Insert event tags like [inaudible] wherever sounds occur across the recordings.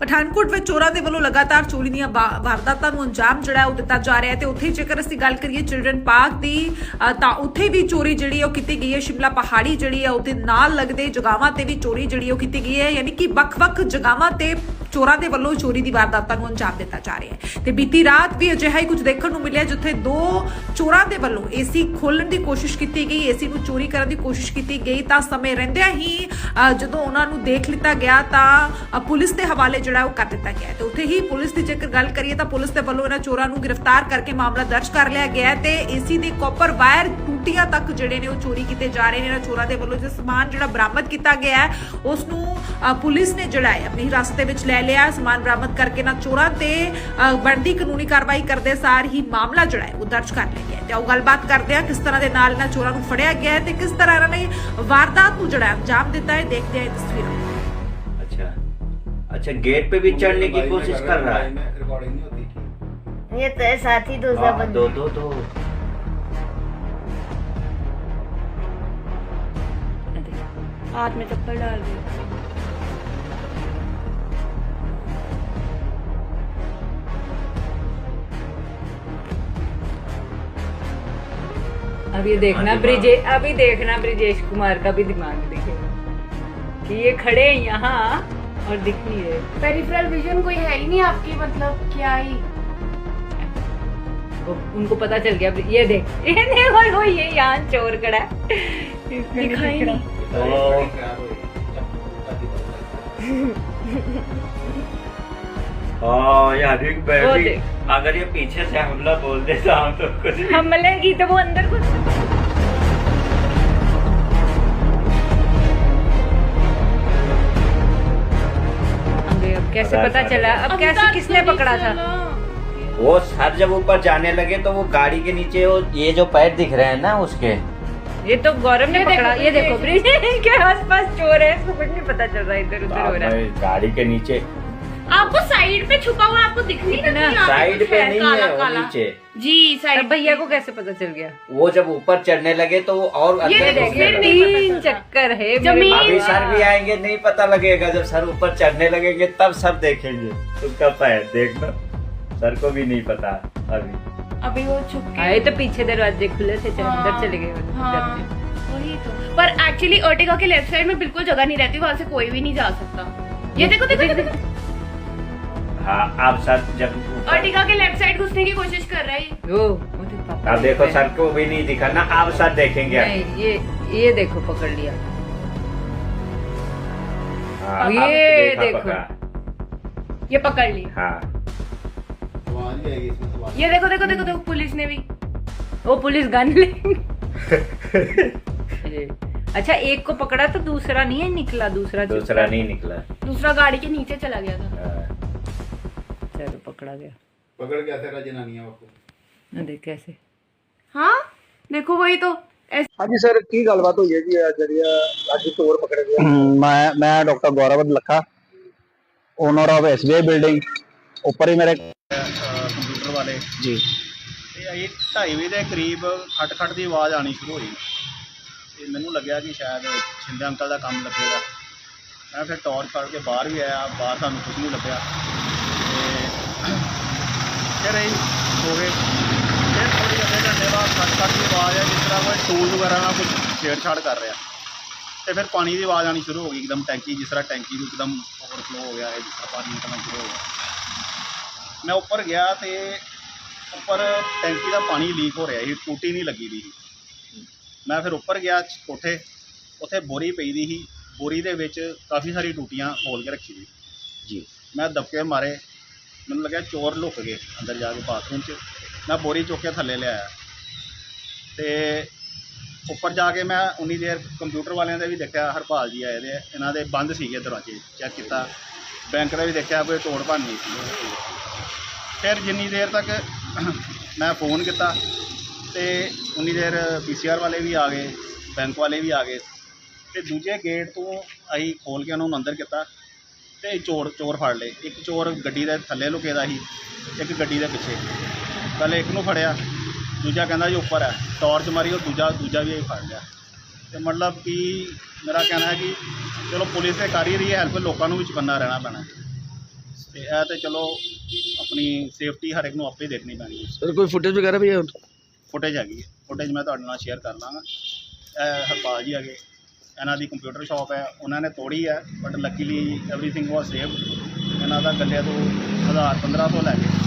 ਪਠਾਨਕੋਟ ਵਿੱਚ ਚੋਰਾਂ ਦੇ ਵੱਲੋਂ ਲਗਾਤਾਰ ਚੋਰੀ ਦੀਆਂ ਵਾ- ਵਾਰਦਾਤਾਂ ਨੂੰ ਅੰਜਾਮ ਜਿਹੜਾ ਉਹ ਦਿੱਤਾ ਜਾ ਰਿਹਾ ਹੈ ਤੇ ਉੱਥੇ ਜੇਕਰ ਅਸੀਂ ਗੱਲ ਕਰੀਏ ਚਿਲਡਰਨ ਪਾਰਕ ਦੀ ਤਾਂ ਉੱਥੇ ਵੀ ਚੋਰੀ ਜਿਹੜੀ ਉਹ ਕੀਤੀ ਗਈ ਹੈ। ਸ਼ਿਮਲਾ ਪਹਾੜੀ ਜਿਹੜੀ ਹੈ, ਉਹਦੇ ਨਾਲ ਲੱਗਦੇ ਜਗਾਵਾਂ ਤੇ ਵੀ ਚੋਰੀ ਜਿਹੜੀ ਉਹ ਕੀਤੀ ਗਈ ਹੈ। ਯਾਨੀ ਕਿ ਵੱਖ-ਵੱਖ ਜਗਾਵਾਂ ਤੇ ਚੋਰਾਂ ਦੇ ਵੱਲੋਂ ਚੋਰੀ ਦੀ ਵਾਰਦਾਤਾਂ ਨੂੰ ਅੰਜਾਮ ਦਿੱਤਾ ਜਾ ਰਿਹਾ ਹੈ। ਤੇ ਬੀਤੀ ਰਾਤ ਵੀ ਅਜਿਹਾ ਹੀ ਕੁਝ ਦੇਖਣ ਨੂੰ ਮਿਲਿਆ ਜਿੱਥੇ ਦੋ ਚੋਰਾਂ ਦੇ ਵੱਲੋਂ ਏਸੀ ਖੋਲਣ ਦੀ ਕੋਸ਼ਿਸ਼ ਕੀਤੀ ਗਈ ਏਸੀ ਨੂੰ ਚੋਰੀ ਕਰਨ ਦੀ ਕੋਸ਼ਿਸ਼ ਕੀਤੀ ਗਈ। ਤਾਂ ਸਮੇਂ ਰਹਿੰਦਿਆਂ ਹੀ ਜਦੋਂ ਉਹਨਾਂ ਨੂੰ ਦੇਖ ਲਿੱਤਾ ਗਿਆ ਤਾਂ ਪੁਲਿਸ ਦੇ ਹਵਾਲੇ ਜਿਹੜਾ ਉਹ ਕਰ ਦਿੱਤਾ ਗਿਆ ਤੇ ਉੱਥੇ ਹੀ ਪੁਲਿਸ ਦੀ ਜੇਕਰ ਗੱਲ ਕਰੀਏ ਤਾਂ ਪੁਲਿਸ ਦੇ ਵੱਲੋਂ ਇਹਨਾਂ ਚੋਰਾਂ ਨੂੰ ਗ੍ਰਿਫਤਾਰ ਕਰਕੇ ਮਾਮਲਾ ਦਰਜ ਕਰ ਲਿਆ ਗਿਆ ਹੈ ਤੇ ਏਸੀ ਦੇ ਕਾਪਰ ਵਾਇਰ ਟੂਟੀਆਂ ਤੱਕ ਜਿਹੜੇ ਨੇ ਉਹ ਚੋਰੀ ਕੀਤੇ ਜਾ ਰਹੇ ਨੇ। ਇਹਨਾਂ ਚੋਰਾਂ ਦੇ ਵੱਲੋਂ ਜੋ ਸਮਾਨ ਜਿਹੜਾ ਬਰਾਮਦ ਕੀਤਾ ਗਿਆ ਹੈ ਉਸ ਨੂੰ ਪੁਲਿਸ ਨੇ ਜਿਹੜਾ ਹੈ, ਆਪਣੀ ਹਿਰਾਸਤ ਦੇ ਵਿੱਚ ਲੈ ਲਿਆ ਸਮਾਨ ਬਰਾਮਦ ਕਰਕੇ ਨਾ ਚੋਰਾਂ ਤੇ ਅ, ਬਣਦੀ ਕਾਨੂੰਨੀ ਕਾਰਵਾਈ ਕਰਦੇ ਸਾਰ ਹੀ ਮਾਮਲਾ ਜਿਹੜਾ ਹੈ ਉਹ ਦਰਜ ਕਰ ਲਿਆ ਗਿਆ ਹੈ ਤੇ ਉਹ ਗੱਲਬਾਤ ਕਰਦੇ ਆ ਕਿਸ ਤਰ੍ਹਾਂ ਦੇ ਨਾਲ ਇਹਨਾਂ ਚੋਰਾਂ ਨੂੰ ਫੜਿਆ ਗਿਆ ਹੈ ਤੇ ਕਿਸ ਤਰ੍ਹਾਂ ਇਹਨਾਂ ਨੇ ਵਾਰਦਾਤ ਨੂੰ ਜਿਹੜਾ ਹੈ ਅੰਜਾਮ ਦਿੱਤਾ ਹੈ ਦੇਖਦੇ ਆ ਇਹ ਤਸਵੀਰਾਂ अच्छा अच्छा गेट पे भी चढ़ने की कोशिश कर रहा है रिकॉर्डिंग नहीं होती थी ये तो है साथी दूसरा हाँ, बंदा दो दो दो हाथ में चप्पल डाल दी अब ये देखना हाँ, ब्रिजे अभी देखना ब्रिजेश कुमार का भी दिमाग दिखेगा कि ये खड़े हैं यहाँ और दिख नहीं रहे। पेरिफेरल विजन कोई है ही नहीं आपकी मतलब क्या ही। उनको पता चल गया ये देख। [laughs] ये देखो वो ये यहाँ चोर खड़ा नहीं दिखाई दिख। रहा। नहीं [laughs] देख। अगर ये पीछे से हमला बोल देता हम तो कुछ हमले की तो वो अंदर घुस कैसे पता चला अब कैसे किसने तो पकड़ा था? वो सर जब ऊपर जाने लगे तो वो गाड़ी के नीचे वो ये जो पैर दिख रहे हैं ना उसके। ये तो गौरव ने पकड़ा ये देखो ब्रिज [laughs] के आसपास चोर है इसको कुछ नहीं पता चल रहा इधर उधर हो रहा है। गाड़ी के नीचे आपको साइड पे छुपा हुआ आपको दिख नहीं पे साइड पे नहीं काला, है काला। नीचे। जी साइड भैया को कैसे पता चल गया? वो जब ऊपर चढ़ने लगे तो वो और ये तीन चक्कर है जमीन- अभी सर भी आएँगे नहीं पता लगेगा। जब सर ऊपर चढ़ने लगेंगे तब सब देखेंगे। उसका पैर देखना। सर को भी नहीं पता अभी। अभी वो छुप के आए तो पीछे दरवाजे खुले थे चल हाँ, अंदर चले गए हाँ। वही तो। पर एक्चुअली अर्टिगा के लेफ़्ट साइड में बिल्कुल जगह नहीं रहती वहाँ से कोई भी नहीं जा सकता। ये देखो देखो देखो, देखो। हाँ अब सर जब अर्टिगा के लेफ़्ट साइड घुसने की कोशिश कर रहा। है तो अब देखो सर को भी नहीं दिखा ना अब सर देखेंगे। नहीं ये ये देखो पकड़ लिया। हाँ, ये देखो। ये पकड़ ली। हाँ। ये देखो देखो देखो देखो पुलिस ने भी। वो पुलिस गन ले। [laughs] अच्छा एक को पकड़ा तो दूसरा नहीं है निकला दूसरा दूसरा नहीं निकला। दूसरा गाड़ी के नीचे चला गया था। हाँ। चलो पकड़ा गया पकड़ के ऐसे जनानियां आपको ना देख कैसे हाँ देखो वही तो ऐसे ਹਾਂਜੀ ਸਰ ਕੀ ਗੱਲਬਾਤ ਹੋਈ ਹੈ ਜੀ ਇਹ ਜਿਹੜੀ ਆ ਅੱਜ ਚੋਰ ਪਕੜੇ ਗਏ ਮੈਂ ਮੈਂ doctor Gaurav Lakha owner of SBI building ਉੱਪਰ ਹੀ ਮੇਰੇ ਕੰਪਿਊਟਰ ਵਾਲੇ ਜੀ ਤੇ ਇਹ ਢਾਈ ਵਜੇ ਦੇ ਕਰੀਬ ਖਟ ਖਟ ਦੀ ਆਵਾਜ਼ ਆਣੀ ਸ਼ੁਰੂ ਹੋਈ ਤੇ ਮੈਨੂੰ ਲੱਗਿਆ ਕਿ ਸ਼ਾਇਦ ਛਿੰਦੇ ਅੰਕਲ ਦਾ ਕੰਮ ਲੱਗੇਗਾ ਮੈਂ ਫਿਰ ਟਾਰਚ ਫੜ ਕੇ ਬਾਹਰ ਵੀ ਆਇਆ ਬਾਹਰ ਸਾਨੂੰ ਕੁਝ ਨਹੀਂ ਲੱਭਿਆ ਤੇ ਫਿਰ ਅਸੀਂ ਹੋ ਗਏ। ਫਿਰ ਥੋੜੀ ਅੱਧੇ ਘੰਟੇ ਬਾਅਦ ਖਟ ਖਟ ਦੀ ਆਵਾਜ਼ ਆ ਜਿਸ ਤਰ੍ਹਾਂ ਕੋਈ ਟੂਲ ਵਗੈਰਾ ਨਾਲ ਕੁਝ ਛੇੜਛਾੜ ਕਰ ਰਿਹਾ। ਤੇ ਫਿਰ ਪਾਣੀ ਦੀ ਆਵਾਜ਼ ਆਣੀ ਸ਼ੁਰੂ ਹੋ ਗਈ ਇੱਕਦਮ ਟੈਂਕੀ ਜਿਸ ਤਰ੍ਹਾਂ ਟੈਂਕੀ ਨੂੰ ਇੱਕਦਮ ਓਵਰਫਲੋ ਹੋ ਗਿਆ ਹੈ ਜਿਸ ਤਰ੍ਹਾਂ ਪਾਣੀ ਨਿਕਲਣਾ ਸ਼ੁਰੂ ਹੋ ਗਿਆ। ਮੈਂ ਉੱਪਰ ਗਿਆ ਤੇ ਉੱਪਰ ਟੈਂਕੀ ਦਾ ਪਾਣੀ ਲੀਕ ਹੋ ਰਿਹਾ ਸੀ ਟੂਟੀ ਨਹੀਂ ਲੱਗੀ ਦੀ ਮੈਂ ਫਿਰ ਉੱਪਰ ਗਿਆ ਕੋਠੇ ਉੱਥੇ ਬੋਰੀ ਪਈ ਦੀ ਸੀ। ਬੋਰੀ ਦੇ ਵਿੱਚ ਕਾਫੀ ਸਾਰੀ ਟੂਟੀਆਂ ਖੋਲ ਕੇ ਰੱਖੀ ਦੀ ਜੀ। ਮੈਂ ਦਬਕੇ ਮਾਰੇ ਮੈਨੂੰ ਲੱਗਿਆ ਚੋਰ ਲੁੱਕ ਗਏ ਅੰਦਰ ਜਾ ਕੇ ਬਾਥਰੂਮ 'ਚ। ਮੈਂ ਬੋਰੀ ਚੁੱਕ ਕੇ ਥੱਲੇ ਲਿਆਇਆ। ਤੇ ਉੱਪਰ ਜਾ ਕੇ ਮੈਂ ਉਨੀ ਦੇਰ ਕੰਪਿਊਟਰ ਵਾਲਿਆਂ ਦੇ ਵੀ ਦੇਖਿਆ ਹਰਪਾਲ ਜੀ ਆਏ ਦੇ ਆ, ਇਹਨਾਂ ਦੇ ਬੰਦ ਸੀਗੇ ਦਰਵਾਜ਼ੇ ਚੈੱਕ ਕੀਤਾ। ਬੈਂਕ ਦਾ ਵੀ ਦੇਖਿਆ ਕੋਈ ਤੋੜ ਭੰਨ ਨਹੀਂ ਸੀ। ਫਿਰ ਜਿੰਨੀ ਦੇਰ ਤੱਕ ਮੈਂ ਫੋਨ ਕੀਤਾ ਤੇ ਉਨੀ ਦੇਰ ਪੀਸੀਆਰ ਵਾਲੇ ਵੀ ਆ ਗਏ ਬੈਂਕ ਵਾਲੇ ਵੀ ਆ ਗਏ। ਤੇ ਦੂਜੇ ਗੇਟ ਤੋਂ ਅਸੀਂ ਖੋਲ ਕੇ ਉਹਨਾਂ ਨੂੰ ਅੰਦਰ ਕੀਤਾ। ਤੇ ਚੋਰ ਚੋਰ ਫੜ ਲਏ। ਇੱਕ ਚੋਰ ਗੱਡੀ ਦੇ ਥੱਲੇ ਲੁਕੇ ਦਾ ਸੀ ਇੱਕ ਗੱਡੀ ਦੇ ਪਿੱਛੇ। ਪਹਿਲੇ ਇੱਕ ਨੂੰ ਫੜਿਆ ਦੂਜਾ ਕਹਿੰਦਾ ਜੀ ਉੱਪਰ ਹੈ। ਟਾਰਚ ਮਾਰੀ ਉਹ ਦੂਜਾ ਦੂਜਾ ਵੀ ਅਸੀਂ ਫੜ ਲਿਆ। ਤੇ ਮਤਲਬ ਕਿ ਮੇਰਾ ਕਹਿਣਾ ਹੈ ਕਿ ਚਲੋ ਪੁਲਿਸ ਤੇ ਕਰ ਹੀ ਰਹੀ ਹੈ ਹੈਲਪ ਲੋਕਾਂ ਨੂੰ ਵੀ ਚੁਕੰਨਾ ਰਹਿਣਾ ਪੈਣਾ। ਤੇ ਇਹ ਤੇ ਚਲੋ ਆਪਣੀ ਸੇਫਟੀ ਹਰ ਇੱਕ ਨੂੰ ਆਪੇ ਦੇਖਣੀ ਪੈਣੀ ਹੈ। ਸਰ ਕੋਈ ਫੁਟੇਜ ਵਗੈਰਾ ਵੀ ਹੈ ਫੁਟੇਜ ਹੈਗੀ ਹੈ। ਫੁਟੇਜ ਮੈਂ ਤੁਹਾਡੇ ਨਾਲ ਸ਼ੇਅਰ ਕਰ ਲਾਂਗਾ। ਇਹ ਹਰਪਾਲ ਜੀ ਹੈਗੇ। ਇਹਨਾਂ ਦੀ ਕੰਪਿਊਟਰ ਸ਼ਾਪ ਹੈ ਉਹਨਾਂ ਨੇ ਤੋੜੀ ਹੈ but luckily everything was save ਇਹਨਾਂ ਦਾ ਗੱਲੇ ਤੋਂ 1000 1500 ਲੈ ਗਏ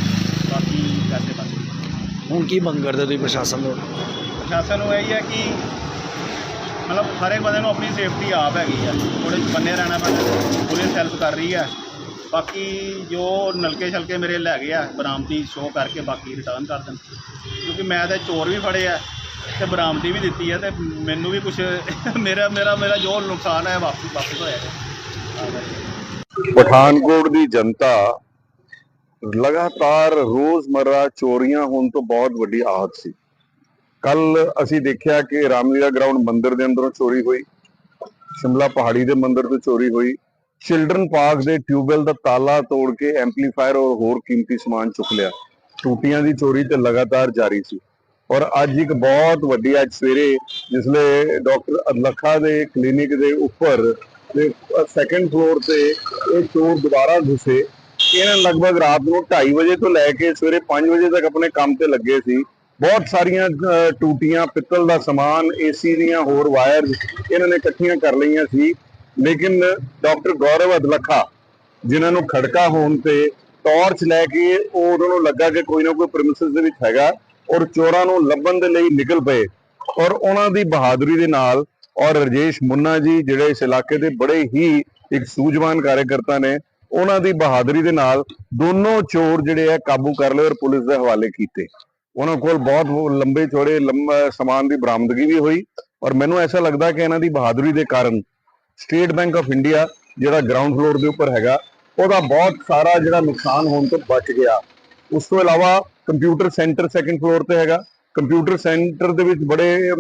ਬਾਕੀ ਪੈਸੇ ਬਚ ਗਏ। ਹੁਣ ਕੀ ਮੰਗ ਕਰਦੇ ਤੁਸੀਂ ਪ੍ਰਸ਼ਾਸਨ ਤੋਂ? ਪ੍ਰਸ਼ਾਸਨ ਨੂੰ ਇਹ ਹੈ ਕਿ ਮਤਲਬ ਹਰ ਇੱਕ ਬੰਦੇ ਨੂੰ ਆਪਣੀ ਸੇਫਟੀ ਆਪ ਹੈਗੀ ਆ ਥੋੜੇ ਬੰਨੇ ਰਹਿਣਾ ਪੈਂਦਾ ਪੁਲਿਸ ਹੈਲਪ ਕਰ ਰਹੀ ਹੈ ਬਾਕੀ ਜੋ ਨਲਕੇ ਛਲਕੇ ਮੇਰੇ ਲੈ ਗਏ ਆ ਬਰਾਮਦੀ ਸ਼ੋਅ ਕਰਕੇ ਬਾਕੀ ਰਿਟਰਨ ਕਰ ਦੇਣ ਕਿਉਂਕਿ ਮੈਂ ਤਾਂ ਚੋਰ ਵੀ ਫੜੇ ਆ ਤੇ ਬਰਾਮਦੀ ਵੀ ਦਿੱਤੀ ਹੈ ਤੇ ਮੈਨੂੰ ਵੀ ਕੁਝ [laughs] ਮੇਰਾ ਮੇਰਾ ਮੇਰਾ ਜੋ ਨੁਕਸਾਨ ਹੈ, ਵਾਪਸ ਵਾਪਸ ਹੋਇਆ ਹੈ। ਪਠਾਨਕੋਟ ਦੀ ਜਨਤਾ ਲਗਾਤਾਰ ਰੋਜ਼ਮਰਰਾ ਚੋਰੀਆਂ ਹੋਣ ਤੋਂ ਬਹੁਤ ਵੱਡੀ ਆਹਤ ਸੀ। ਕੱਲ ਅਸੀਂ ਦੇਖਿਆ ਕਿ ਰਾਮਲੀਲਾ ਗਰਾਊਂਡ ਮੰਦਿਰ ਦੇ ਅੰਦਰੋਂ ਚੋਰੀ ਹੋਈ, ਸ਼ਿਮਲਾ ਪਹਾੜੀ ਦੇ ਮੰਦਿਰ ਤੋਂ ਚੋਰੀ ਹੋਈ, ਚਿਲਡਰਨ ਪਾਰਕ ਦੇ ਟਿਊਬਵੈਲ ਦਾ ਤਾਲਾ ਤੋੜ ਕੇ ਐਂਪਲੀਫਾਇਰ ਔਰ ਹੋਰ ਕੀਮਤੀ ਸਮਾਨ ਚੁੱਕ ਲਿਆ। ਟੂਟੀਆਂ ਦੀ ਚੋਰੀ ਤੇ ਲਗਾਤਾਰ ਜਾਰੀ ਸੀ। ਔਰ ਅੱਜ ਇੱਕ ਬਹੁਤ ਵੱਡੀ ਅੱਜ ਸਵੇਰੇ ਜਿਸਲੇ ਡਾਕਟਰ ਅਦਲਖਾ ਦੇ ਕਲੀਨਿਕ ਦੇ ਉੱਪਰ ਦੇ ਸੈਕੰਡ ਫਲੋਰ ਤੇ ਇਹ ਚੋਰ ਦੁਬਾਰਾ ਘੁਸੇ। ਇਹਨਾਂ ਲਗਭਗ ਰਾਤ ਨੂੰ 2:30 ਵਜੇ ਤੋਂ ਲੈ ਕੇ ਸਵੇਰੇ 5 ਵਜੇ ਤੱਕ ਆਪਣੇ ਕੰਮ ਤੇ ਲੱਗੇ ਸੀ। ਬਹੁਤ ਸਾਰੀਆਂ ਟੂਟੀਆਂ, ਪਿੱਤਲ ਦਾ ਸਮਾਨ ਏਸੀ ਦੀਆਂ ਹੋਰ ਵਾਇਰ ਇਹਨਾਂ ਨੇ ਇਕੱਠੀਆਂ ਕਰ ਲਈਆਂ ਸੀ। ਲੇਕਿਨ ਡਾਕਟਰ ਗੌਰਵ ਅਦਲਖਾ ਜਿਨ੍ਹਾਂ ਨੂੰ ਖੜਕਾ ਹੋਣ ਤੇ ਟਾਰਚ ਲੈ ਕੇ ਉਹ ਉਹਨਾਂ ਨੂੰ ਲੱਗਾ ਕਿ ਕੋਈ ਨਾ ਕੋਈ ਪ੍ਰੈਮਿਸਿਸ ਦੇ ਵਿੱਚ ਹੈਗਾ। ਔਰ ਚੋਰਾਂ ਨੂੰ ਲੱਭਣ ਦੇ ਲਈ ਨਿਕਲ ਪਏ। ਔਰ ਉਹਨਾਂ ਦੀ ਬਹਾਦਰੀ ਦੇ ਨਾਲ ਔਰ ਰਜੇਸ਼ ਮੁੰਨਾ ਜੀ ਜਿਹੜੇ ਇਸ ਇਲਾਕੇ ਦੇ ਬੜੇ ਹੀ ਇੱਕ ਸੂਝਵਾਨ ਕਾਰਜਕਰਤਾ ਨੇ, ਉਹਨਾਂ ਦੀ ਬਹਾਦਰੀ ਦੇ ਨਾਲ ਦੋਨੋਂ ਚੋਰ ਜਿਹੜੇ ਆ ਕਾਬੂ ਕਰ ਲਏ ਔਰ ਪੁਲਿਸ ਦੇ ਹਵਾਲੇ ਕੀਤੇ। ਉਹਨਾਂ ਕੋਲ ਬਹੁਤ ਲੰਬੇ ਚੌੜੇ ਲੰਮਾ ਸਮਾਨ ਦੀ ਬਰਾਮਦਗੀ ਵੀ ਹੋਈ ਔਰ ਮੈਨੂੰ ਐਸਾ ਲੱਗਦਾ ਕਿ ਇਹਨਾਂ ਦੀ ਬਹਾਦਰੀ ਦੇ ਕਾਰਨ ਸਟੇਟ ਬੈਂਕ ਆਫ ਇੰਡੀਆ ਜਿਹੜਾ ਗਰਾਊਂਡ ਫਲੋਰ ਦੇ ਉੱਪਰ ਹੈਗਾ, ਉਹਦਾ ਬਹੁਤ ਸਾਰਾ ਜਿਹੜਾ ਨੁਕਸਾਨ ਹੋਣ ਤੋਂ ਬਚ ਗਿਆ। ਉਸ ਤੋਂ ਇਲਾਵਾ ਕੰਪਿਊਟਰ ਸੈਂਟਰ ਸੈਕੰਡ ਫਲੋਰ ਤੇ ਹੈਗਾ। ਕੰਪਿਊਟਰ ਸੈਂਟਰ ਦੇ ਵਿੱਚ ਬੜੇ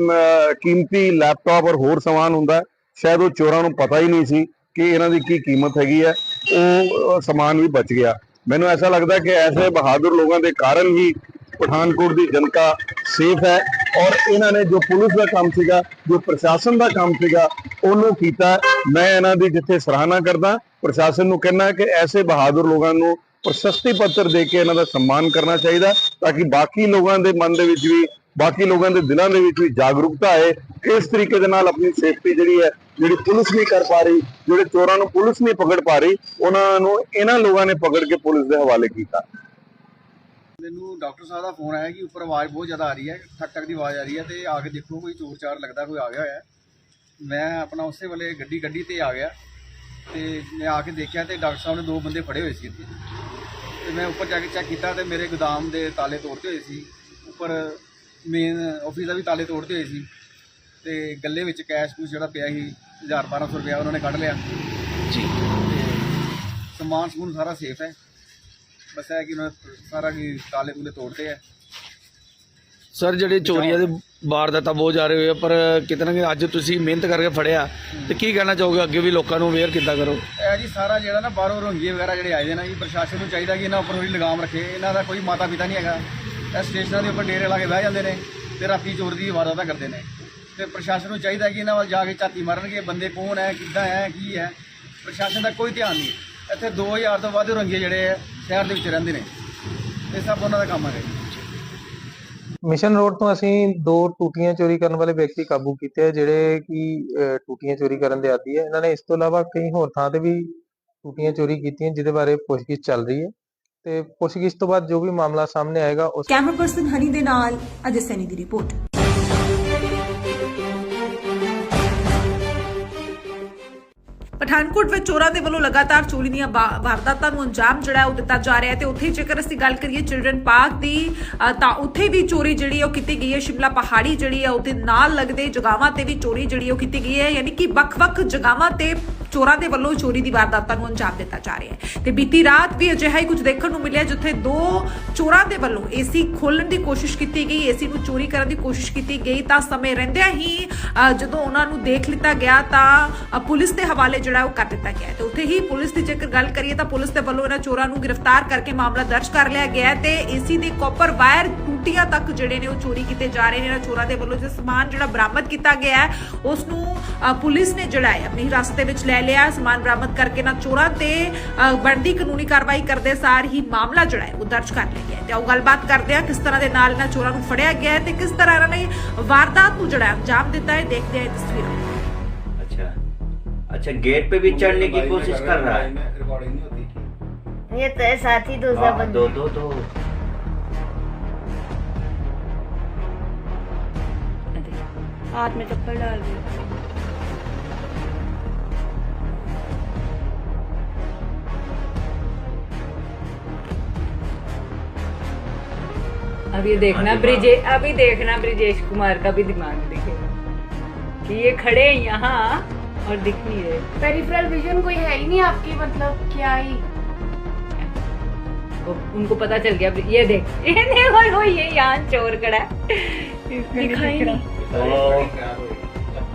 ਕੀਮਤੀ ਲੈਪਟਾਪ ਔਰ ਹੋਰ ਸਮਾਨ ਹੁੰਦਾ ਸ਼ਾਇਦ ਉਹ ਚੋਰਾਂ ਨੂੰ ਪਤਾ ਹੀ ਨਹੀਂ ਸੀ ਕਿ ਇਹਨਾਂ ਦੀ ਕੀ ਕੀਮਤ ਹੈਗੀ ਹੈ। ਉਹ ਸਮਾਨ ਵੀ ਬਚ ਗਿਆ। ਮੈਨੂੰ ਐਸਾ ਲੱਗਦਾ ਕਿ ਐਸੇ ਬਹਾਦਰ ਲੋਕਾਂ ਦੇ ਕਾਰਨ ਹੀ ਪਠਾਨਕੋਟ ਦੀ ਜਨਤਾ ਸੇਫ ਹੈ ਔਰ ਇਹਨਾਂ ਨੇ ਜੋ ਪੁਲਿਸ ਦਾ ਕੰਮ ਸੀਗਾ, ਜੋ ਪ੍ਰਸ਼ਾਸਨ ਦਾ ਕੰਮ ਸੀਗਾ, ਉਹਨੂੰ ਕੀਤਾ। ਮੈਂ ਇਹਨਾਂ ਦੀ ਜਿੱਥੇ ਸਰਾਹਨਾ ਕਰਦਾ, ਪ੍ਰਸ਼ਾਸਨ ਨੂੰ ਕਹਿਣਾ ਕਿ ਐਸੇ ਬਹਾਦਰ ਲੋਕਾਂ ਨੂੰ ਪ੍ਰਸ਼ਸਤੀ ਪੱਤਰ ਦੇ ਕੇ ਇਹਨਾਂ ਦਾ ਸਨਮਾਨ ਕਰਨਾ ਚਾਹੀਦਾ ਤਾਂ ਕਿ ਬਾਕੀ ਲੋਕਾਂ ਦੇ ਮਨ ਦੇ ਵਿੱਚ ਵੀ, ਬਾਕੀ ਲੋਕਾਂ ਦੇ ਦਿਲਾਂ ਦੇ ਵਿੱਚ ਵੀ ਜਾਗਰੂਕਤਾ ਆਏ। ਇਸ ਤਰੀਕੇ ਦੇ ਨਾਲ ਆਪਣੀ ਸੇਫਟੀ ਜਿਹੜੀ ਹੈ, ਜਿਹੜੀ ਪੁਲਿਸ ਨਹੀਂ ਕਰ ਪਾ ਰਹੀ, ਜਿਹੜੇ ਚੋਰਾਂ ਨੂੰ ਪੁਲਿਸ ਨਹੀਂ ਪਕੜ ਪਾ ਰਹੀ, ਉਹਨਾਂ ਨੂੰ ਇਹਨਾਂ ਲੋਕਾਂ ਨੇ ਪਕੜ ਕੇ ਪੁਲਿਸ ਦੇ ਹਵਾਲੇ ਕੀਤਾ। ਮੈਨੂੰ ਡਾਕਟਰ ਸਾਹਿਬ ਦਾ ਫੋਨ ਆਇਆ ਕਿ ਉੱਪਰ ਆਵਾਜ਼ ਬਹੁਤ ਜ਼ਿਆਦਾ ਆ ਰਹੀ ਹੈ ਠਕ ਠਕ ਦੀ ਆਵਾਜ਼ ਆ ਰਹੀ ਹੈ ਤੇ ਆ ਕੇ ਦੇਖੋ ਕੋਈ ਚੋਰ ਚਾਰ ਲੱਗਦਾ ਕੋਈ ਆ ਗਿਆ ਹੋਇਆ ਮੈਂ ਆਪਣਾ ਉਸੇ ਵੇਲੇ ਗੱਡੀ ਗੱਡੀ ਤੇ ਆ ਗਿਆ। ਤੇ ਮੈਂ ਆ ਕੇ ਦੇਖਿਆ ਤੇ ਡਾਕਟਰ ਸਾਹਿਬ ਨੇ ਦੋ ਬੰਦੇ ਫੜੇ ਹੋਏ ਸੀ ਇੱਥੇ। ਤੇ ਮੈਂ ਉੱਪਰ ਜਾ ਕੇ ਚੈੱਕ ਕੀਤਾ ਤੇ ਮੇਰੇ ਗੋਦਾਮ ਦੇ ਤਾਲੇ ਤੋੜਤੇ ਹੋਏ ਸੀ। ਉੱਪਰ ਮੇਨ ਆਫਿਸ ਦਾ ਵੀ ਤਾਲੇ ਤੋੜਤੇ ਹੋਏ ਸੀ। ਤੇ ਗੱਲੇ ਵਿੱਚ ਕੈਸ਼ ਕੁਛ ਜਿਹੜਾ ਪਿਆ ਸੀ 1000 1200 ਰੁਪਇਆ ਉਹਨਾਂ ਨੇ ਕੱਢ ਲਿਆ। ਜੀ। ਸਮਾਨ ਸਮੂਨ ਸਾਰਾ ਸੇਫ ਹੈ। ਬਸ ਇਹ ਹੈ ਕਿ ਉਹਨਾਂ ਸਾਰਾ ਕੀ ਤਾਲੇ ਤੂਲੇ ਤੋੜਤੇ ਹੈ। ਸਰ ਜਿਹੜੇ ਚੋਰੀਆਂ ਦੇ ਵਾਰਦਾਤਾਂ ਬਹੁਤ ਜਾ ਰਹੇ ਹੋਏ ਆ, ਪਰ ਕਿਤੇ ਨਾ ਕਿਤੇ ਅੱਜ ਤੁਸੀਂ ਮਿਹਨਤ ਕਰਕੇ ਫੜਿਆ ਤੇ ਕੀ ਕਹਿਣਾ ਚਾਹੋਗੇ ਅੱਗੇ ਵੀ ਲੋਕਾਂ ਨੂੰ ਅਵੇਅਰ ਕਿੱਦਾਂ ਕਰੋ? ਇਹ ਜੀ ਸਾਰਾ ਜਿਹੜਾ ਨਾ ਬਾਹਰੋਂ ਰੋਂਗੀ ਵਗੈਰਾ ਜਿਹੜੇ ਆਏ ਦੇ ਨਾ ਜੀ ਪ੍ਰਸ਼ਾਸਨ ਨੂੰ ਚਾਹੀਦਾ ਕਿ ਇਹਨਾਂ ਉੱਪਰ ਥੋੜੀ ਲਗਾਮ ਰੱਖੇ ਇਹਨਾਂ ਦਾ ਕੋਈ ਮਾਤਾ ਪਿਤਾ ਨਹੀਂ ਹੈਗਾ। ਇਹ ਸਟੇਸ਼ਨਾਂ ਦੇ ਉੱਪਰ ਡੇਰੇ ਲਾ ਕੇ ਬਹਿ ਜਾਂਦੇ ਨੇ ਤੇ ਰਾਤੀ ਚੋਰ ਦੀ ਵਾਰਦਾਤਾਂ ਕਰਦੇ ਨੇ। ਤੇ ਪ੍ਰਸ਼ਾਸਨ ਨੂੰ ਚਾਹੀਦਾ ਕਿ ਇਹਨਾਂ ਵੱਲ ਜਾ ਕੇ ਝਾਤੀ ਮਾਰਨਗੇ ਬੰਦੇ ਕੌਣ ਹੈ ਕਿੱਦਾਂ ਹੈ ਕੀ ਹੈ। ਪ੍ਰਸ਼ਾਸਨ ਦਾ ਕੋਈ ਧਿਆਨ ਨਹੀਂ। ਇੱਥੇ 2000 ਤੋਂ ਵੱਧ ਰੋਂਗੇ ਜਿਹੜੇ ਆ ਸ਼ਹਿਰ ਦੇ ਵਿੱਚ ਰਹਿੰਦੇ ਨੇ। ਇਹ ਸਭ ਉਹਨਾਂ ਦਾ ਕੰਮ ਹੈ। ਮਿਸ਼ਨ ਰੋਡ ਤੋਂ ਅਸੀਂ ਦੋ ਟੂਟੀਆਂ ਚੋਰੀ ਕਰਨ ਵਾਲੇ ਵਿਅਕਤੀ ਕਾਬੂ ਕੀਤੇ ਆ, ਜਿਹੜੇ ਕਿ ਟੂਟੀਆਂ ਚੋਰੀ ਕਰਨ ਦੇ ਆਦੀ ਹੈ ਇਹਨਾਂ ਨੇ ਇਸ ਤੋਂ ਇਲਾਵਾ ਕਈ ਹੋਰ ਥਾਂ ਤੇ ਵੀ ਟੂਟੀਆਂ ਚੋਰੀ ਕੀਤੀਆਂ, ਜਿਹਦੇ ਬਾਰੇ ਪੁੱਛਗਿੱਛ ਚੱਲ ਰਹੀ ਹੈ। ਤੇ ਪੁੱਛਗਿੱਛ ਤੋਂ ਬਾਅਦ ਜੋ ਵੀ ਮਾਮਲਾ ਸਾਹਮਣੇ ਆਏਗਾ, ਉਸ ਕੈਮਰਾ ਪਰਸਨ ਹਨੀ ਦੇ ਨਾਲ ਅਜੇ ਸੈਨੀ ਦੀ ਰਿਪੋਰਟ। ਪਠਾਨਕੋਟ ਵਿੱਚ ਚੋਰਾਂ ਦੇ ਵੱਲੋਂ ਲਗਾਤਾਰ ਚੋਰੀ ਦੀਆਂ ਵਾ- ਵਾਰਦਾਤਾਂ ਨੂੰ ਅੰਜਾਮ ਜਿਹੜਾ ਉਹ ਦਿੱਤਾ ਜਾ ਰਿਹਾ ਹੈ ਤੇ ਉੱਥੇ ਜੇਕਰ ਅਸੀਂ ਗੱਲ ਕਰੀਏ ਚਿਲਡਰਨ ਪਾਰਕ ਦੀ ਤਾਂ ਉੱਥੇ ਵੀ ਚੋਰੀ ਜਿਹੜੀ ਉਹ ਕੀਤੀ ਗਈ ਹੈ। ਸ਼ਿਮਲਾ ਪਹਾੜੀ ਜਿਹੜੀ ਹੈ, ਉਹਦੇ ਨਾਲ ਲੱਗਦੇ ਜਗਾਵਾਂ ਤੇ ਵੀ ਚੋਰੀ ਜਿਹੜੀ ਉਹ ਕੀਤੀ ਗਈ ਹੈ। ਯਾਨੀ ਕਿ ਵੱਖ-ਵੱਖ ਜਗਾਵਾਂ ਤੇ ਚੋਰਾਂ ਦੇ ਵੱਲੋਂ ਚੋਰੀ ਦੀ ਵਾਰਦਾਤਾਂ ਨੂੰ ਅੰਜਾਮ ਦਿੱਤਾ ਜਾ ਰਿਹਾ ਹੈ। ਤੇ ਬੀਤੀ ਰਾਤ ਵੀ ਅਜਿਹਾ ਹੀ ਕੁਝ ਦੇਖਣ ਨੂੰ ਮਿਲਿਆ ਜਿੱਥੇ ਦੋ ਚੋਰਾਂ ਦੇ ਵੱਲੋਂ ਏਸੀ ਖੋਲਣ ਦੀ ਕੋਸ਼ਿਸ਼ ਕੀਤੀ ਗਈ, ਏਸੀ ਨੂੰ ਚੋਰੀ ਕਰਨ ਦੀ ਕੋਸ਼ਿਸ਼ ਕੀਤੀ ਗਈ। ਤਾਂ ਸਮੇਂ ਰਹਿੰਦਿਆਂ ਹੀ ਜਦੋਂ ਉਹਨਾਂ ਨੂੰ ਦੇਖ ਲਿੱਤਾ ਗਿਆ ਤਾਂ ਪੁਲਿਸ ਦੇ ਹਵਾਲੇ ਜਿਹੜਾ ਉਹ ਕਰ ਦਿੱਤਾ ਗਿਆ ਤੇ ਉੱਥੇ ਹੀ ਪੁਲਿਸ ਦੀ ਜੇਕਰ ਗੱਲ ਕਰੀਏ ਤਾਂ ਪੁਲਿਸ ਦੇ ਵੱਲੋਂ ਇਹਨਾਂ ਚੋਰਾਂ ਨੂੰ ਗ੍ਰਿਫਤਾਰ ਕਰਕੇ ਮਾਮਲਾ ਦਰਜ ਕਰ ਲਿਆ ਗਿਆ ਹੈ ਤੇ ਏਸੀ ਦੇ ਕਾਪਰ ਵਾਇਰ ਟੂਟੀਆਂ ਤੱਕ ਜਿਹੜੇ ਨੇ ਉਹ ਚੋਰੀ ਕੀਤੇ ਜਾ ਰਹੇ ਨੇ ਇਹਨਾਂ ਚੋਰਾਂ ਦੇ ਵੱਲੋਂ ਜੋ ਸਮਾਨ ਜਿਹੜਾ ਬਰਾਮਦ ਕੀਤਾ ਗਿਆ ਹੈ ਉਸ ਨੂੰ ਅ, ਪੁਲਿਸ ਨੇ ਜਿਹੜਾ ਹੈ ਆਪਣੀ ਹਿਰਾਸਤ ਦੇ ਵਿੱਚ ਲੈ ਲਿਆ ਸਮਾਨ ਬਰਾਮਦ ਕਰਕੇ ਨਾ ਚੋਰਾਂ ਤੇ ਅ, ਬਣਦੀ ਕਾਨੂੰਨੀ ਕਾਰਵਾਈ ਕਰਦੇ ਸਾਰ ਹੀ ਮਾਮਲਾ ਜਿਹੜਾ ਹੈ ਉਹ ਦਰਜ ਕਰ ਲਿਆ ਗਿਆ ਹੈ ਤੇ ਉਹ ਗੱਲਬਾਤ ਕਰਦੇ ਆ ਕਿਸ ਤਰ੍ਹਾਂ ਦੇ ਨਾਲ ਇਹਨਾਂ ਚੋਰਾਂ ਨੂੰ ਫੜਿਆ ਗਿਆ ਹੈ ਤੇ ਕਿਸ ਤਰ੍ਹਾਂ ਇਹਨਾਂ ਨੇ ਵਾਰਦਾਤ ਨੂੰ ਜਿਹੜਾ ਹੈ ਅੰਜਾਮ ਦਿੱਤਾ ਹੈ ਦੇਖਦੇ ਆ ਇਹ ਤਸਵੀਰਾਂ अच्छा अच्छा गेट पे भी चढ़ने की कोशिश कर रहा है रिकॉर्डिंग नहीं होती ये तो है साथी दूसरा हाँ, बंदा दो दो दो हाथ में चप्पल डाल दी अब ये देखना हाँ, ब्रिजे अभी देखना ब्रिजेश कुमार का भी दिमाग दिखेगा कि ये खड़े हैं यहाँ और दिख नहीं रहे। पेरिफेरल विजन कोई है ही नहीं आपकी मतलब क्या ही। वो उनको पता चल गया ये देख। [laughs] ये देखो ये यहाँ चोर खड़ा है। इसको दिखा नहीं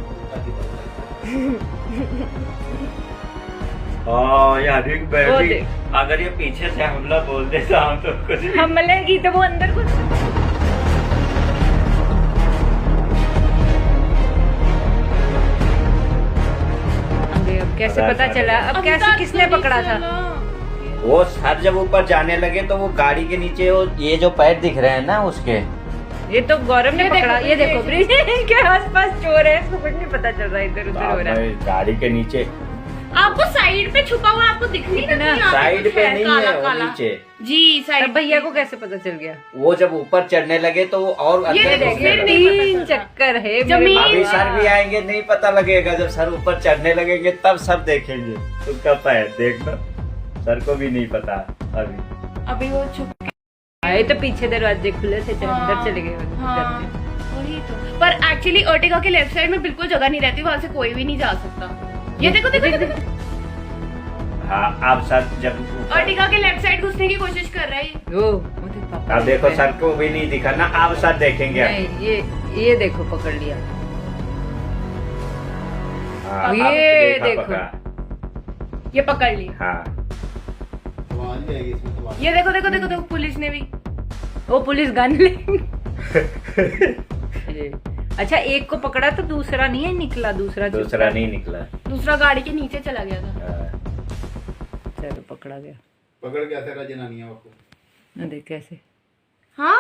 हाँ यार बैटरी देख। अगर ये पीछे से हमला बोल देता हम तो कुछ हमले की तो वो अंदर कुछ कैसे पता चला। चला अब कैसे किसने पकड़ा था वो सर जब ऊपर जाने लगे तो वो गाड़ी के नीचे वो ये जो पैर दिख रहे हैं ना उसके ये तो गौरव ने पकड़ा ये देखो। ब्रिजेश के आसपास चोर है इसको कुछ नहीं पता चल रहा है इधर उधर हो रहा है। गाड़ी के नीचे। आपको साइड पे छुपा हुआ आपको दिख नहीं रहा साइड पे है, नहीं काला है वो काला। नीचे। जी तब साइड भैया को कैसे पता चल गया? वो जब ऊपर चढ़ने लगे तो वो और ये तीन चक्कर है मेरे अभी सर भी आएँगे नहीं पता लगेगा जब सर ऊपर चढ़ने लगेंगे तब सब देखेंगे। उनका पैर देखना सर को भी नहीं पता अभी। अभी वो छुप आए तो पीछे दरवाजे खुले थे चल अंदर हाँ, चले गए हाँ, घर में। वही तो। पर एक्चुअली अर्टिगा के लेफ़्ट साइड में बिल्कुल जगह नहीं रहती वहाँ से कोई भी नहीं जा सकता। ये देखो देखो देखो, हाँ अब सर जब ऊपर- के लेफ़्ट साइड घुसने की कोशिश कर रहा है। वो वो देख पापा अब देखो सर को भी नहीं दिखा ना अब सर देखेंगे। ये ये देखो पकड़ लिया। हाँ, ये देखो। ये पकड़ ली हाँ। आवाज़ भी आएगी इसमें तो आवाज़। ये देखो देखो देखो देखो पुलिस ने भी। वो पुलिस गन ले [laughs] ये। अच्छा एक को पकड़ा तो दूसरा नहीं है निकला दूसरा चुप दूसरा था। नहीं निकला दूसरा गाड़ी के नीचे चला गया था हाँ। चलो पकड़ा गया पकड़ के ऐसे जनानियां आपको ना देख कैसे हाँ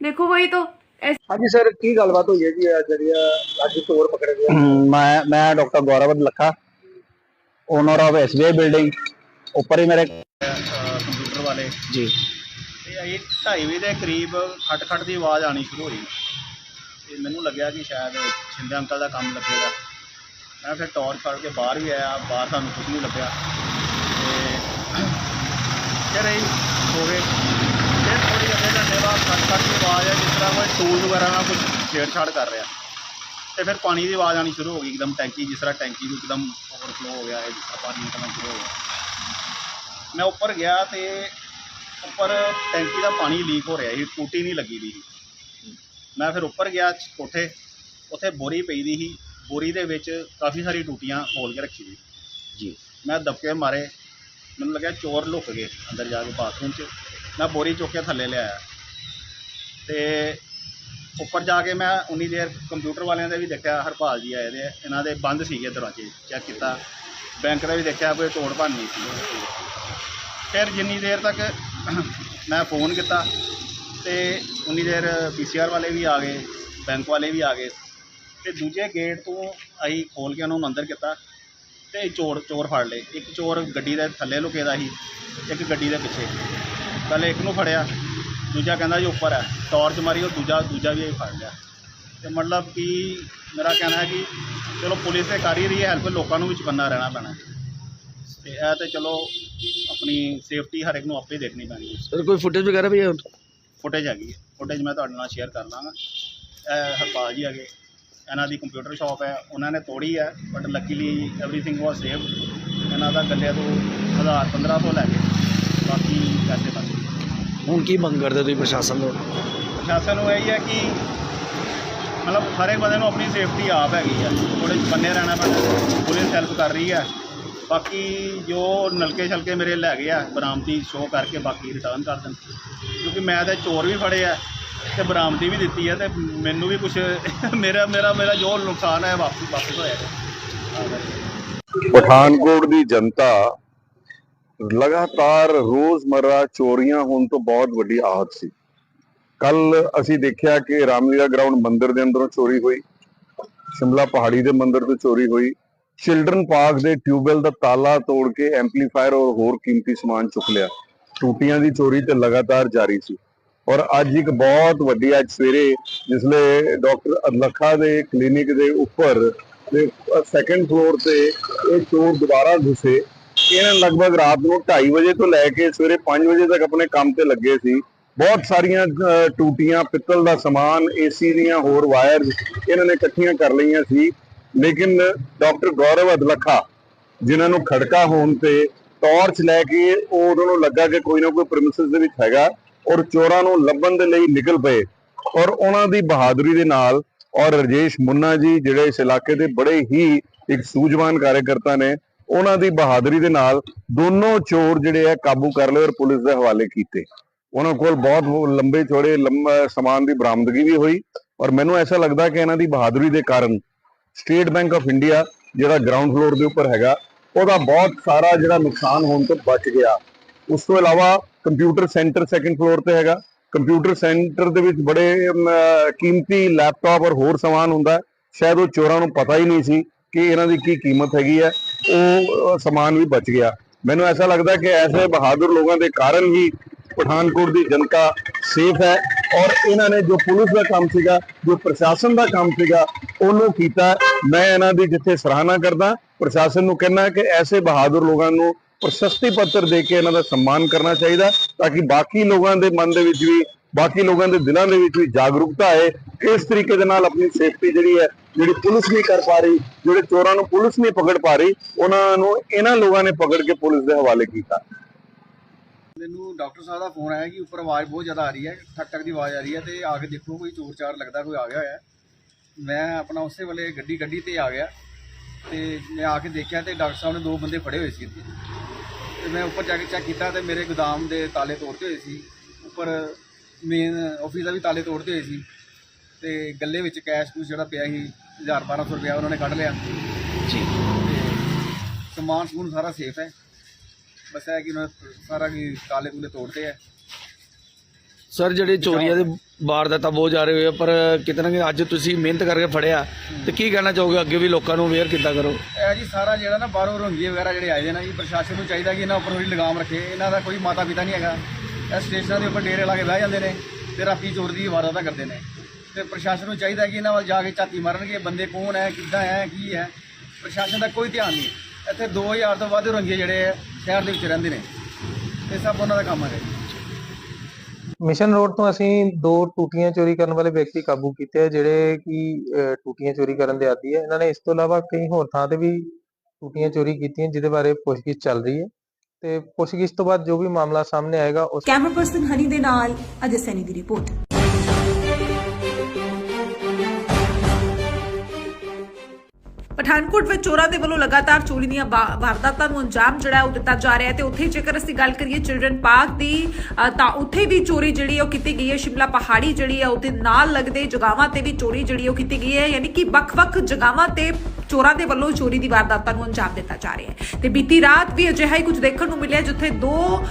देखो वही तो ऐसे ਹਾਂਜੀ ਸਰ ਕੀ ਗੱਲਬਾਤ ਹੋਈ ਹੈ ਜੀ ਅੱਜ ਜਿਹੜੀ ਆ ਅੱਜ ਚੋਰ ਪਕੜੇ ਗਏ ਮੈਂ ਮੈਂ doctor Gaurav Lakha owner of SBI building ਉੱਪਰ ਹੀ ਮੇਰੇ ਕੰਪਿਊਟਰ ਵਾਲੇ ਜੀ ਤੇ ਢਾਈ ਵਜੇ ਦੇ ਕਰੀਬ ਖਟ ਖਟ ਦੀ ਆਵਾਜ਼ ਆਣੀ ਸ਼ੁਰੂ ਹੋਈ। ਤੇ ਮੈਨੂੰ ਲੱਗਿਆ ਕਿ ਸ਼ਾਇਦ ਛਿੰਦੇ ਅੰਕਲ ਦਾ ਕੰਮ ਲੱਗੇਗਾ। ਮੈਂ ਫਿਰ ਟੌਰਚ ਫੜ ਕੇ ਬਾਹਰ ਵੀ ਆਇਆ, ਬਾਹਰ ਸਾਨੂੰ ਕੁਝ ਨਹੀਂ ਲੱਭਿਆ। ਤੇ ਫਿਰ ਅਸੀਂ ਹੋ ਗਏ। ਫਿਰ ਥੋੜੀ ਅੱਧੇ ਘੰਟੇ ਬਾਅਦ ਖਟ ਦੀ ਆਵਾਜ਼ ਆ ਜਿਸ ਤਰ੍ਹਾਂ ਕੋਈ ਟੂਲ ਵਗੈਰਾ ਨਾਲ ਕੁਝ ਛੇੜਛਾੜ ਕਰ ਰਿਹਾ। ਤੇ ਫਿਰ ਪਾਣੀ ਦੀ ਆਵਾਜ਼ ਆਣੀ ਸ਼ੁਰੂ ਹੋ ਗਈ ਇੱਕਦਮ ਟੈਂਕੀ, ਜਿਸ ਤਰ੍ਹਾਂ ਟੈਂਕੀ ਨੂੰ ਇੱਕਦਮ ਓਵਰਫਲੋ ਹੋ ਗਿਆ ਹੈ ਜਿਸ ਤਰ੍ਹਾਂ ਪਾਣੀ ਨਿਕਲਣਾ ਸ਼ੁਰੂ ਹੋ ਗਿਆ। ਮੈਂ ਉੱਪਰ ਗਿਆ ਤੇ ਉੱਪਰ ਟੈਂਕੀ ਦਾ ਪਾਣੀ ਲੀਕ ਹੋ ਰਿਹਾ ਸੀ ਟੂਟੀ ਨਹੀਂ ਲੱਗੀ ਦੀ ਸੀ। ਮੈਂ ਫਿਰ ਉੱਪਰ ਗਿਆ ਕੋਠੇ ਉੱਥੇ ਬੋਰੀ ਪਈ ਦੀ ਸੀ। ਬੋਰੀ ਦੇ ਵਿੱਚ ਕਾਫੀ ਸਾਰੀ ਟੂਟੀਆਂ ਖੋਲ ਕੇ ਰੱਖੀ ਸੀ। ਜੀ। ਮੈਂ ਦਬਕੇ ਮਾਰੇ ਮੈਨੂੰ ਲੱਗਿਆ ਚੋਰ ਲੁੱਕ ਗਏ ਅੰਦਰ ਜਾ ਕੇ ਬਾਥਰੂਮ 'ਚ। ਮੈਂ ਬੋਰੀ ਚੁੱਕ ਕੇ ਥੱਲੇ ਲਿਆਇਆ। ਤੇ ਉੱਪਰ ਜਾ ਕੇ ਮੈਂ ਉਨੀ ਦੇਰ ਕੰਪਿਊਟਰ ਵਾਲਿਆਂ ਦੇ ਵੀ ਦੇਖਿਆ ਹਰਪਾਲ ਜੀ ਆਏ ਦੇ ਇਹਨਾਂ ਦੇ ਬੰਦ ਸੀਗੇ ਦਰਵਾਜ਼ੇ ਚੈੱਕ ਕੀਤਾ। ਬੈਂਕ ਦਾ ਵੀ ਦੇਖਿਆ ਕੋਈ ਤੋੜ ਭੰਨ ਨਹੀਂ ਸੀ। ਫਿਰ ਜਿੰਨੀ ਦੇਰ ਤੱਕ ਮੈਂ ਫੋਨ ਕੀਤਾ ਤੇ ਉਨੀ ਦੇਰ ਪੀਸੀਆਰ ਵਾਲੇ ਵੀ ਆ ਗਏ, ਬੈਂਕ ਵਾਲੇ ਵੀ ਆ ਗਏ ਤੇ ਦੂਜੇ ਗੇਟ ਤੋਂ ਅਸੀਂ ਖੋਲ ਕੇ ਉਹਨਾਂ ਨੂੰ ਅੰਦਰ ਕੀਤਾ ਤੇ ਚੋਰ ਚੋਰ ਫੜ ਲਏ। ਇੱਕ ਚੋਰ ਗੱਡੀ ਦੇ ਥੱਲੇ ਲੁਕੇ ਦਾ ਸੀ, ਇੱਕ ਗੱਡੀ ਦੇ ਪਿੱਛੇ। ਪਹਿਲੇ ਇੱਕ ਨੂੰ ਫੜਿਆ, ਦੂਜਾ ਕਹਿੰਦਾ ਜੀ ਉੱਪਰ ਹੈ ਟਾਰਚ ਮਾਰੀ, ਉਹ ਦੂਜਾ ਦੂਜਾ ਵੀ ਅਸੀਂ ਫੜ ਲਿਆ। ਤੇ ਮਤਲਬ ਕਿ ਮੇਰਾ ਕਹਿਣਾ ਹੈ ਕਿ ਚਲੋ ਪੁਲਿਸ ਤੇ ਕਰ ਹੀ ਰਹੀ ਹੈ ਹੈਲਪ ਲੋਕਾਂ ਨੂੰ ਵੀ ਚੁਕੰਨਾ ਰਹਿਣਾ ਪੈਣਾ। ਤੇ ਇਹ ਤੇ ਚਲੋ ਆਪਣੀ ਸੇਫਟੀ ਹਰ ਇੱਕ ਨੂੰ ਆਪੇ ਦੇਖਣੀ ਪੈਣੀ ਹੈ। ਸਰ ਕੋਈ ਫੁਟੇਜ ਵਗੈਰਾ ਵੀ ਹੈ ਫੁਟੇਜ ਹੈਗੀ ਹੈ। ਫੁਟੇਜ ਮੈਂ ਤੁਹਾਡੇ ਨਾਲ ਸ਼ੇਅਰ ਕਰ ਲਾਂਗਾ। ਇਹ ਹਰਪਾਲ ਜੀ ਹੈਗੇ। ਇਹਨਾਂ ਦੀ ਕੰਪਿਊਟਰ ਸ਼ਾਪ ਹੈ। ਉਹਨਾਂ ਨੇ ਤੋੜੀ ਹੈ but luckily everything was safe ਇਹਨਾਂ ਦਾ ਗੱਲੇ ਤੋਂ 1000 1500 ਲੈ ਗਏ। ਬਾਕੀ ਪੈਸੇ ਬਚ ਗਏ। ਹੁਣ ਕੀ ਮੰਗ ਕਰਦੇ ਤੁਸੀਂ ਪ੍ਰਸ਼ਾਸਨ ਤੋਂ? ਪ੍ਰਸ਼ਾਸਨ ਨੂੰ ਇਹ ਹੈ ਕਿ ਮਤਲਬ ਹਰ ਇੱਕ ਬੰਦੇ ਨੂੰ ਆਪਣੀ ਸੇਫਟੀ ਆਪ ਹੈਗੀ ਆ ਥੋੜੇ ਬੰਨੇ ਰਹਿਣਾ ਪੈਣਾ। ਪੁਲਿਸ ਹੈਲਪ ਕਰ ਰਹੀ ਹੈ। ਬਾਕੀ ਜੋ ਨਲਕੇ ਛਲਕੇ ਮੇਰੇ ਲੈ ਗਏ ਆ ਬਰਾਮਦੀ ਸ਼ੋਅ ਕਰਕੇ ਬਾਕੀ ਰਿਟਰਨ ਕਰ ਦੇਣ। ਕਿਉਂਕਿ ਮੈਂ ਤੇ ਚੋਰ ਵੀ ਫੜੇ ਆ ਤੇ ਬਰਾਮਦੀ ਵੀ ਦਿੱਤੀ ਹੈ ਤੇ ਮੈਨੂੰ ਵੀ ਕੁਝ [laughs] ਮੇਰਾ ਮੇਰਾ ਮੇਰਾ ਜੋ ਨੁਕਸਾਨ ਹੈ ਵਾਪਸ ਵਾਪਸ ਹੋਇਆ। ਪਠਾਨਕੋਟ ਦੀ ਜਨਤਾ ਲਗਾਤਾਰ ਰੋਜ਼ਮਰਰਾ ਚੋਰੀਆਂ ਹੋਣ ਤੋਂ ਬਹੁਤ ਵੱਡੀ ਆਹਤ ਸੀ। ਕੱਲ ਅਸੀਂ ਦੇਖਿਆ ਕਿ ਰਾਮਲੀਲਾ ਗਰਾਊਂਡ ਮੰਦਿਰ ਦੇ ਅੰਦਰੋਂ ਚੋਰੀ ਹੋਈ, ਸ਼ਿਮਲਾ ਪਹਾੜੀ ਦੇ ਮੰਦਿਰ ਤੋਂ ਚੋਰੀ ਹੋਈ ਚਿਲਡਰਨ ਪਾਰਕ ਦੇ ਟਿਊਬਵੈਲ ਦਾ ਤਾਲਾ ਤੋੜ ਕੇ ਐਂਪਲੀਫਾਇਰ ਔਰ ਹੋਰ ਕੀਮਤੀ ਸਮਾਨ ਚੁੱਕ ਲਿਆ। ਟੂਟੀਆਂ ਦੀ ਚੋਰੀ ਤੇ ਲਗਾਤਾਰ ਜਾਰੀ ਸੀ। ਔਰ ਅੱਜ ਇੱਕ ਬਹੁਤ ਵੱਡੀ ਅੱਜ ਸਵੇਰੇ ਜਿਸਲੇ ਡਾਕਟਰ ਅਦਲਖਾ ਦੇ ਕਲੀਨਿਕ ਦੇ ਉੱਪਰ ਤੇ ਸੈਕੰਡ ਫਲੋਰ ਤੇ ਇਹ ਚੋਰ ਦੁਬਾਰਾ ਘੁਸੇ। ਇਹਨਾਂ ਲਗਭਗ ਰਾਤ ਨੂੰ 2:30 ਵਜੇ ਤੋਂ ਲੈ ਕੇ ਸਵੇਰੇ 5 ਵਜੇ ਤੱਕ ਆਪਣੇ ਕੰਮ ਤੇ ਲੱਗੇ ਸੀ। ਬਹੁਤ ਸਾਰੀਆਂ ਟੂਟੀਆਂ, ਪਿੱਤਲ ਦਾ ਸਮਾਨ ਏਸੀ ਦੀਆਂ ਹੋਰ ਵਾਇਰ ਇਹਨਾਂ ਨੇ ਇਕੱਠੀਆਂ ਕਰ ਲਈਆਂ ਸੀ। ਲੇਕਿਨ ਡਾਕਟਰ ਗੌਰਵ ਅਦਲਖਾ ਜਿਨ੍ਹਾਂ ਨੂੰ ਖੜਕਾ ਹੋਣ ਤੇ ਟਾਰਚ ਲੈ ਕੇ ਉਹ ਉਹਨਾਂ ਨੂੰ ਲੱਗਾ ਕਿ ਕੋਈ ਨਾ ਕੋਈ ਪ੍ਰੈਮਿਸਿਸ ਦੇ ਵਿੱਚ ਹੈਗਾ ਔਰ ਚੋਰਾਂ ਨੂੰ ਲੱਭਣ ਦੇ ਲਈ ਨਿਕਲ ਪਏ। ਔਰ ਉਹਨਾਂ ਦੀ ਬਹਾਦਰੀ ਦੇ ਨਾਲ ਔਰ ਰਜੇਸ਼ ਮੁੰਨਾ ਜੀ ਜਿਹੜੇ ਇਸ ਇਲਾਕੇ ਦੇ ਬੜੇ ਹੀ ਇੱਕ ਸੂਝਵਾਨ ਕਾਰਜਕਰਤਾ ਨੇ, ਉਹਨਾਂ ਦੀ ਬਹਾਦਰੀ ਦੇ ਨਾਲ ਦੋਨੋਂ ਚੋਰ ਜਿਹੜੇ ਆ ਕਾਬੂ ਕਰ ਲਏ ਔਰ ਪੁਲਿਸ ਦੇ ਹਵਾਲੇ ਕੀਤੇ। ਉਹਨਾਂ ਕੋਲ ਬਹੁਤ ਲੰਬੇ ਚੌੜੇ ਲੰਮਾ ਸਮਾਨ ਦੀ ਬਰਾਮਦਗੀ ਵੀ ਹੋਈ ਔਰ ਮੈਨੂੰ ਐਸਾ ਲੱਗਦਾ ਕਿ ਇਹਨਾਂ ਦੀ ਬਹਾਦਰੀ ਦੇ ਕਾਰਨ ਸਟੇਟ ਬੈਂਕ ਆਫ ਇੰਡੀਆ ਜਿਹੜਾ ਗਰਾਊਂਡ ਫਲੋਰ ਦੇ ਉੱਪਰ ਹੈਗਾ, ਉਹਦਾ ਬਹੁਤ ਸਾਰਾ ਜਿਹੜਾ ਨੁਕਸਾਨ ਹੋਣ ਤੋਂ ਬਚ ਗਿਆ। ਉਸ ਤੋਂ ਇਲਾਵਾ ਕੰਪਿਊਟਰ ਸੈਂਟਰ ਸੈਕੰਡ ਫਲੋਰ ਤੇ ਹੈਗਾ। ਕੰਪਿਊਟਰ ਸੈਂਟਰ ਦੇ ਵਿੱਚ ਬੜੇ ਕੀਮਤੀ ਲੈਪਟਾਪ ਔਰ ਹੋਰ ਸਮਾਨ ਹੁੰਦਾ ਸ਼ਾਇਦ ਉਹ ਚੋਰਾਂ ਨੂੰ ਪਤਾ ਹੀ ਨਹੀਂ ਸੀ ਕਿ ਇਹਨਾਂ ਦੀ ਕੀ ਕੀਮਤ ਹੈਗੀ ਹੈ। ਉਹ ਸਮਾਨ ਵੀ ਬਚ ਗਿਆ। ਮੈਨੂੰ ਐਸਾ ਲੱਗਦਾ ਕਿ ਐਸੇ ਬਹਾਦਰ ਲੋਕਾਂ ਦੇ ਕਾਰਨ ਹੀ ਪਠਾਨਕੋਟ ਦੀ ਜਨਤਾ ਸੇਫ ਹੈ ਔਰ ਇਹਨਾਂ ਨੇ ਜੋ ਪੁਲਿਸ ਦਾ ਕੰਮ ਸੀਗਾ, ਜੋ ਪ੍ਰਸ਼ਾਸਨ ਦਾ ਕੰਮ ਸੀਗਾ, ਉਹਨੂੰ ਕੀਤਾ ਮੈਂ ਇਹਨਾਂ ਦੀ ਜਿੱਥੇ ਸਰਾਹਨਾ ਕਰਦਾ, ਪ੍ਰਸ਼ਾਸਨ ਨੂੰ ਕਹਿਣਾ ਕਿ ਐਸੇ ਬਹਾਦਰ ਲੋਕਾਂ ਨੂੰ ਪ੍ਰਸ਼ਸਤੀ ਪੱਤਰ ਦੇ ਕੇ ਇਹਨਾਂ ਦਾ ਸਨਮਾਨ ਕਰਨਾ ਚਾਹੀਦਾ ਤਾਂ ਕਿ ਬਾਕੀ ਲੋਕਾਂ ਦੇ ਮਨ ਦੇ ਵਿੱਚ ਵੀ, ਬਾਕੀ ਲੋਕਾਂ ਦੇ ਦਿਲਾਂ ਦੇ ਵਿੱਚ ਵੀ ਜਾਗਰੂਕਤਾ ਆਏ ਕਿ ਇਸ ਤਰੀਕੇ ਦੇ ਨਾਲ ਆਪਣੀ ਸੇਫਟੀ ਜਿਹੜੀ ਹੈ, ਜਿਹੜੀ ਪੁਲਿਸ ਨਹੀਂ ਕਰ ਪਾ ਰਹੀ, ਜਿਹੜੇ ਚੋਰਾਂ ਨੂੰ ਪੁਲਿਸ ਨਹੀਂ ਪਕੜ ਪਾ ਰਹੀ, ਉਹਨਾਂ ਨੂੰ ਇਹਨਾਂ ਲੋਕਾਂ ਨੇ ਪਕੜ ਕੇ ਪੁਲਿਸ ਦੇ ਹਵਾਲੇ ਕੀਤਾ। ਮੈਨੂੰ ਡਾਕਟਰ ਸਾਹਿਬ ਦਾ ਫੋਨ ਆਇਆ ਕਿ ਉੱਪਰ ਆਵਾਜ਼ ਬਹੁਤ ਜ਼ਿਆਦਾ ਆ ਰਹੀ ਹੈ ਠਕ ਠਕ ਦੀ ਆਵਾਜ਼ ਆ ਰਹੀ ਹੈ ਤੇ ਆ ਕੇ ਦੇਖੋ ਕੋਈ ਚੋਰ ਚਾਰ ਲੱਗਦਾ ਕੋਈ ਆ ਗਿਆ ਹੋਇਆ। ਮੈਂ ਆਪਣਾ ਉਸੇ ਵੇਲੇ ਗੱਡੀ ਗੱਡੀ ਤੇ ਆ ਗਿਆ ਤੇ ਮੈਂ ਆ ਕੇ ਦੇਖਿਆ ਤੇ ਡਾਕਟਰ ਸਾਹਿਬ ਨੇ ਦੋ ਬੰਦੇ ਫੜੇ ਹੋਏ ਸੀ ਇੱਥੇ। ਤੇ ਮੈਂ ਉੱਪਰ ਜਾ ਕੇ ਚੈੱਕ ਕੀਤਾ ਤੇ ਮੇਰੇ ਗੋਦਾਮ ਦੇ ਤਾਲੇ ਤੋੜਦੇ ਹੋਏ ਸੀ। ਉੱਪਰ ਮੇਨ ਆਫਿਸ ਦਾ ਵੀ ਤਾਲੇ ਤੋੜਦੇ ਹੋਏ ਸੀ। ਤੇ ਗੱਲੇ ਵਿੱਚ ਕੈਸ਼ ਕੁਛ ਜਿਹੜਾ ਪਿਆ ਸੀ 1000 1200 ਰੁਪਇਆ ਉਹਨਾਂ ਨੇ ਕੱਢ ਲਿਆ। ਜੀ। ਸਮਾਨ ਸਮੂਨ ਸਾਰਾ ਸੇਫ ਹੈ। ਬਸ ਇਹ ਕਿ ਉਹਨਾਂ ਨੇ ਸਾਰਾ ਕੀ ਤਾਲੇ ਤੂਲੇ ਤੋੜਦੇ ਆ। ਸਰ ਜਿਹੜੇ ਚੋਰੀਆਂ ਦੇ ਵਾਰਦਾਤਾਂ ਬਹੁਤ ਜਾ ਰਹੇ ਹੋਏ ਆ, ਪਰ ਕਿਤੇ ਨਾ ਕਿਤੇ ਅੱਜ ਤੁਸੀਂ ਮਿਹਨਤ ਕਰਕੇ ਫੜਿਆ ਤੇ ਕੀ ਕਹਿਣਾ ਚਾਹੋਗੇ? ਅੱਗੇ ਵੀ ਲੋਕਾਂ ਨੂੰ ਅਵੇਅਰ ਕਿੱਦਾਂ ਕਰੋ? ਇਹ ਜੀ ਸਾਰਾ ਜਿਹੜਾ ਨਾ ਬਾਹਰੋਂ ਰੋਂਗੀ ਵਗੈਰਾ ਜਿਹੜੇ ਆਏ ਦੇ ਨਾ ਜੀ ਪ੍ਰਸ਼ਾਸਨ ਨੂੰ ਚਾਹੀਦਾ ਕਿ ਇਹਨਾਂ ਉੱਪਰ ਥੋੜੀ ਲਗਾਮ ਰੱਖੇ। ਇਹਨਾਂ ਦਾ ਕੋਈ ਮਾਤਾ ਪਿਤਾ ਨਹੀਂ ਹੈਗਾ। ਇਹ ਸਟੇਸ਼ਨਾਂ ਦੇ ਉੱਪਰ ਡੇਰੇ ਲਾ ਕੇ ਬਹਿ ਜਾਂਦੇ ਨੇ ਤੇ ਰਾਤੀ ਚੋਰ ਦੀ ਵਾਰਦਾਤਾਂ ਕਰਦੇ ਨੇ। ਤੇ ਪ੍ਰਸ਼ਾਸਨ ਨੂੰ ਚਾਹੀਦਾ ਕਿ ਇਹਨਾਂ ਵੱਲ ਜਾ ਕੇ ਝਾਤੀ ਮਾਰਨਗੇ ਬੰਦੇ ਕੌਣ ਹੈ ਕਿੱਦਾਂ ਹੈ ਕੀ ਹੈ। ਪ੍ਰਸ਼ਾਸਨ ਦਾ ਕੋਈ ਧਿਆਨ ਨਹੀਂ। ਇੱਥੇ 2000 ਤੋਂ ਵੱਧ ਰੋਂਗੇ ਜਿਹੜੇ ਆ ਸ਼ਹਿਰ ਦੇ ਵਿੱਚ ਰਹਿੰਦੇ ਨੇ। ਇਹ ਸਭ ਉਹਨਾਂ ਦਾ ਕੰਮ ਹੈ ਮਿਸ਼ਨ ਰੋਡ ਤੋਂ ਅਸੀਂ ਦੋ ਟੂਟੀਆਂ ਚੋਰੀ ਕਰਨ ਵਾਲੇ ਵਿਅਕਤੀ ਕਾਬੂ ਕੀਤੇ ਆ ਜਿਹੜੇ ਕਿ ਟੂਟੀਆਂ ਚੋਰੀ ਕਰਨ ਦੇ ਆਦੀ ਹੈ ਇਹਨਾਂ ਨੇ ਇਸ ਤੋਂ ਇਲਾਵਾ ਕਈ ਹੋਰ ਥਾਂ ਤੇ ਵੀ ਟੂਟੀਆਂ ਚੋਰੀ ਕੀਤੀਆਂ ਜਿਹਦੇ ਬਾਰੇ ਪੁੱਛਗਿੱਛ ਚੱਲ ਰਹੀ ਹੈ। ਤੇ ਪੁੱਛਗਿੱਛ ਤੋਂ ਬਾਅਦ ਜੋ ਵੀ ਮਾਮਲਾ ਸਾਹਮਣੇ ਆਏਗਾ ਉਸ ਕੈਮਰਾ ਪਰਸਨ ਹਨੀ ਦੇ ਨਾਲ ਅਜੇ ਸੈਨੀ ਦੀ ਰਿਪੋਰਟ। ਪਠਾਨਕੋਟ ਵਿੱਚ ਚੋਰਾਂ ਦੇ ਵੱਲੋਂ ਲਗਾਤਾਰ ਚੋਰੀ ਦੀਆਂ ਵਾਰਦਾਤਾਂ ਨੂੰ ਅੰਜਾਮ ਜਿਹੜਾ ਉਹ ਦਿੱਤਾ ਜਾ ਰਿਹਾ ਹੈ ਤੇ ਉੱਥੇ ਜੇਕਰ ਅਸੀਂ ਗੱਲ ਕਰੀਏ ਚਿਲਡਰਨ ਪਾਰਕ ਦੀ ਤਾਂ ਉੱਥੇ ਵੀ ਚੋਰੀ ਜਿਹੜੀ ਉਹ ਕੀਤੀ ਗਈ ਹੈ। ਸ਼ਿਮਲਾ ਪਹਾੜੀ ਜਿਹੜੀ ਹੈ ਉੱਥੇ ਨਾਲ ਲੱਗਦੇ ਜਗਾਵਾਂ ਤੇ ਵੀ ਚੋਰੀ ਜਿਹੜੀ ਉਹ ਕੀਤੀ ਗਈ ਹੈ। ਯਾਨੀ ਕਿ ਵੱਖ-ਵੱਖ ਜਗਾਵਾਂ ਤੇ ਚੋਰਾਂ ਦੇ ਵੱਲੋਂ ਚੋਰੀ ਦੀ ਵਾਰਦਾਤਾਂ ਨੂੰ ਅੰਜਾਮ ਦਿੱਤਾ ਜਾ ਰਿਹਾ ਹੈ। ਤੇ ਬੀਤੀ ਰਾਤ ਵੀ ਅਜਿਹਾ ਹੀ ਕੁਝ ਦੇਖਣ ਨੂੰ ਮਿਲਿਆ ਜਿੱਥੇ ਦੋ